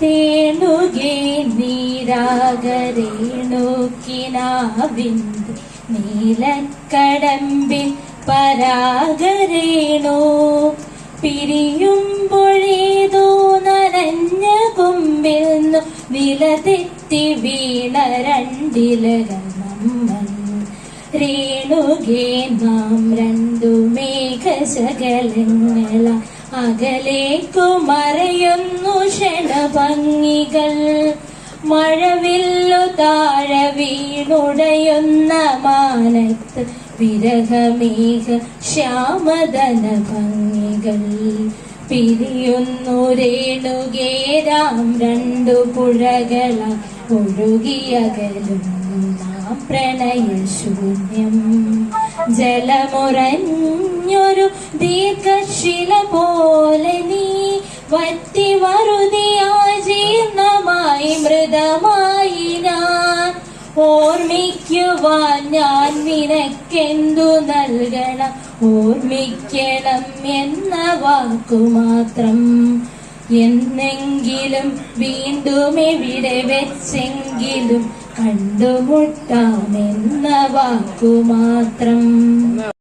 തേണുകേ നീരാകരേണുക്കിനാവിന്ത് നീലക്കടമ്പിൽ പരാഗരേണു പിരിയുമ്പോഴേതോ നനഞ്ഞ കൊമ്പിൽ നിന്നു വില തെറ്റി വീണ രണ്ടിലകൾ നമ്മൾ രേണുകേ നാം രണ്ടു മേഘശകലങ്ങള. അകലേക്കു മറയുന്നു ക്ഷണഭംഗികൾ മഴവില്ലു താഴ വീണുടയുന്ന മാനത്ത് വിരഹമീക ശ്യാമധന ഭംഗികൾ. പിരിയുന്നു രേണുകേരാം രണ്ടു പുഴകള ഒഴുകിയകലും നാം പ്രണയശൂന്യം ജലമുറഞ്ഞൊരു ദീർഘശില പോലെ നീ വറ്റി വറുതിയായി ജീർണമായി മൃതമായി ഞാൻ ഓർമ്മിക്കുവാൻ ഞാൻ നിനക്കെന്തു നൽകണം? ഓർമ്മിക്കണം എന്ന വാക്കു മാത്രം. എന്നെങ്കിലും വീണ്ടും എവിടെ വെച്ചെങ്കിലും കണ്ടുമുട്ടാമെന്ന വാക്കു മാത്രം.